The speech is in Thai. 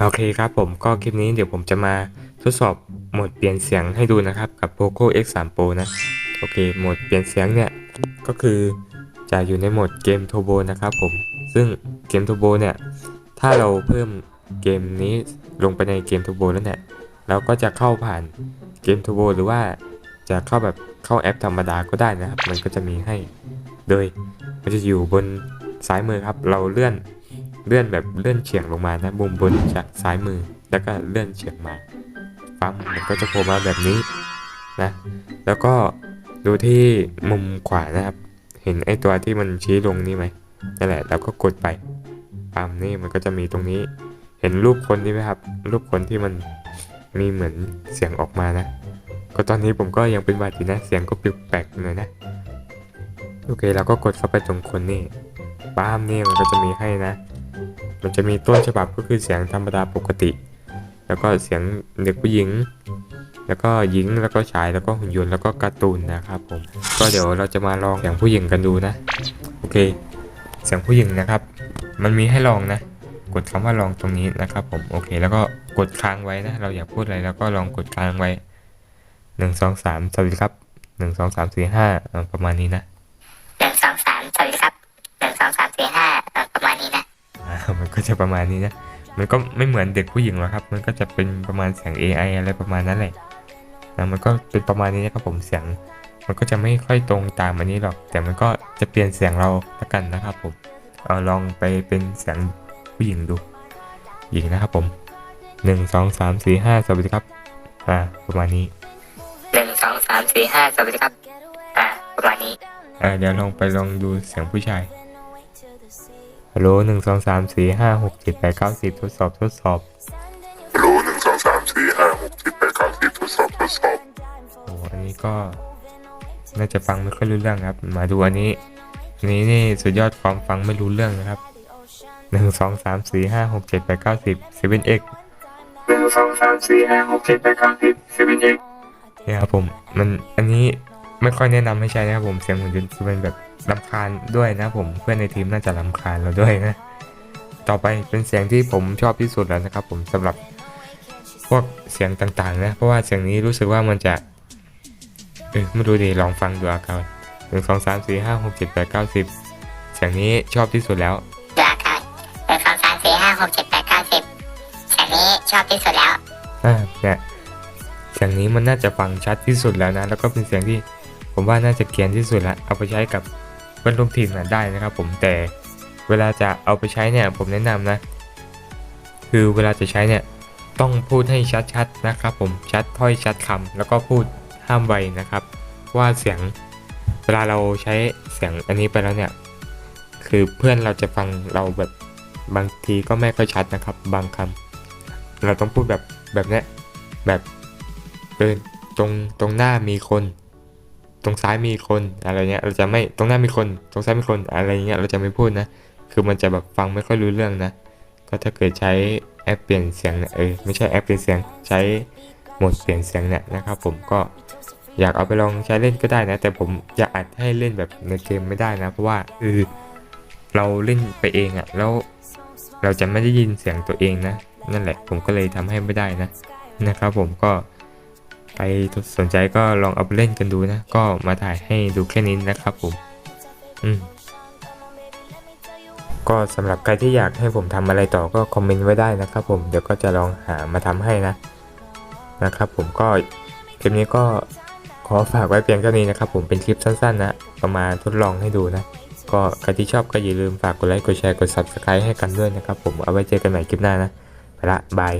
โอเคครับผมก็คลิปนี้เดี๋ยวผมจะมาทดสอบโหมดเปลี่ยนเสียงให้ดูนะครับกับ Poco X3 Pro นะโอเคโหมดเปลี่ยนเสียงเนี่ยก็คือจะอยู่ในโหมดเกม Turbo นะครับผมซึ่งเกม Turbo เนี่ยถ้าเราเพิ่มเกมนี้ลงไปในเกม Turbo แล้วเนี่ยเราก็จะเข้าผ่านเกม Turbo หรือว่าจะเข้าแบบเข้าแอปธรรมดาก็ได้นะครับ มันก็จะมีให้ โดยมันจะอยู่บนซ้ายมือครับ เราเลื่อน เลื่อนแบบเลื่อนเฉียงลงมานะมุมบนจากซ้ายมือ แล้วก็เลื่อนเฉียงมาปั๊มมันก็จะโผล่มาแบบนี้นะ แล้วก็ดูที่มุมขวานะครับ เห็นไอตัวที่มันชี้ลงนี่ไหมนั่นแหละแล้วก็กดไปปั๊มนี่มันก็จะมีตรงนี้ เห็นรูปคนนี่ไหมครับ รูปคนที่มันมีเหมือนเสียงออกมานะ ก็ตอนนี้ผมก็ยังเป็นหวัดอยู่นะ เสียงก็แปลกๆหน่อยนะ โอเคเราก็กดเข้าไปตรงคนนี่ปั๊มนี่มันก็จะมีให้นะ มันจะมีต้นฉบับก็คือเสียงธรรมดาปกติ แล้วก็เสียงเด็กผู้หญิง แล้วก็หญิงแล้วก็ชายแล้วก็หุ่นยนต์แล้วก็การ์ตูนนะครับผมก็เดี๋ยวเราจะมาลองเสียงผู้หญิงกันดูนะโอเค เสียงผู้หญิงนะครับ มันมีให้ลองนะ กดคำว่าลองตรงนี้นะครับ ผมโอเค แล้วก็กดค้างไว้นะ เราอยากพูดอะไรแล้วก็ลองกดค้างไว้หนึ่งสองสามสวัสดีครับหนึ่งสองสามสี่ห้าประมาณนี้นะ มันก็จะประมาณนี้นะ มันก็ไม่เหมือนเด็กผู้หญิงหรอกครับ มันก็จะเป็นประมาณเสียง AI อะไรประมาณนั้นแหละนะมันก็เป็นประมาณนี้นะครับผมเสียง มันก็จะไม่ค่อยตรงตามอันนี้หรอก แต่มันก็จะเปลี่ยนเสียงเราละกันนะครับผมเอาลองไปเป็นเสียงผู้หญิงดู หญิงนะครับผมหนึ่งสองสามสี่ห้าสวัสดีครับ อ่า ประมาณนี้หนึ่งสองสามสี่ห้าสวัสดีครับ อ่า ประมาณนี้เออเดี๋ยวลองไปลองดูเสียงผู้ชาย ฮัลโหลหนึ่งสองสามสี่ห้าหกเจ็ดแปดเก้าสิบทดสอบทดสอบโลหนึ่งสองสามสี่ห้าหกเจ็ดแปดเก้าสิบทดสอบทดสอบโอ้อันนี้ก็น่าจะฟังไม่ค่อยรู้เรื่องครับ มาดูอันนี้อันนี้นี่สุดยอดความฟังไม่รู้เรื่องนะครับหนึ่งสองสามสี่ห้าหกเจ็ดแปดเก้าสิบเซเว่นเอ็กหนึ่งสองสามสี่ห้าหกเจ็ดแปดเก้าสิบสิบเอ็ดเอ็กเนี่ยครับผมมันอันนี้ไม่ค่อยแนะนำให้ใช้นะครับผมเสียงหุ่นยนต์คือเป็นแบบ ลำคาญด้วยนะผมเพื่อนในทีมน่าจะลำคาญเราด้วยนะ ต่อไปเป็นเสียงที่ผมชอบที่สุดแล้วนะครับ ผมสำหรับพวกเสียงต่างๆนะเพราะว่าเสียงนี้รู้สึกว่ามันจะเออไม่รู้ดิลองฟังดูอาการหนึ่งสองสามสี่ห้าหกเจ็ดแปดเก้าสิบเสียงนี้ชอบที่สุดแล้วดูอาการหนึ่งสองสามสี่ห้าหกเจ็ดแปดเก้าสิบเสียงนี้ชอบที่สุดแล้วอ่าเนี่ยเสียงนี้มันน่าจะฟังชัดที่สุดแล้วนะ แล้วก็เป็นเสียงที่ผมว่าน่าจะเกรียนที่สุดละเอาไปใช้กับเพื่ อนร่วมทีมนะได้นะครับผมแต่เวลาจะเอาไปใช้เนี่ยผมแนะนำนะ คือเวลาจะใช้เนี่ยต้องพูดให้ชัดๆนะครับผมชัดถ้อยชัดคำแล้วก็พูดห้ามไวนะครับ ว่าเสียงเวลาเราใช้เสียงอันนี้ไปแล้วเนี่ยคือเพื่อนเราจะฟังเราแบบบางทีก็ไม่ค่อยชัดนะครับ บางคำเราต้องพูดแบบแบบเนี้ยแบบเออตรงตรงหน้ามีคน ตรงซ้ายมีคนอะไรเงี้ยเราจะไม่ตรงหน้ามีคนตรงซ้ายมีคนอะไรเงี้ยเราจะไม่พูดนะ คือมันจะแบบฟังไม่ค่อยรู้เรื่องนะ ก็ถ้าเกิดใช้แอปเปลี่ยนเสียงเนี่ยเออไม่ใช่แอปเปลี่ยนเสียงใช้โหมดเปลี่ยนเสียงเนี่ยนะครับ ผมก็อยากเอาไปลองใช้เล่นก็ได้นะ แต่ผมอยากอัดให้เล่นแบบในเกมไม่ได้นะ เพราะว่าเออเราเล่นไปเองอะ่ะแล้วเราจะไม่ได้ยินเสียงตัวเองนะ นั่นแหละผมก็เลยทำให้ไม่ได้นะนะครับ ผมก็ ใครสนใจก็ลองเอาไปเล่นกันดูนะ ก็มาถ่ายให้ดูแค่นี้นะครับผม อืมก็สำหรับใครที่อยากให้ผมทำอะไรต่อก็คอมเมนต์ไว้ได้นะครับผม เดี๋ยวก็จะลองหามาทำให้นะ นะครับผมก็คลิปนี้ก็ขอฝากไว้เพียงเท่านี้นะครับผมเป็นคลิปสั้นๆนะประมาณทดลองให้ดูนะ ก็ใครที่ชอบก็อย่าลืมฝากกดไลค์กดแชร์กด subscribe ให้กันด้วยนะครับผมเอาไว้เจอกันใหม่คลิปหน้านะไปละบาย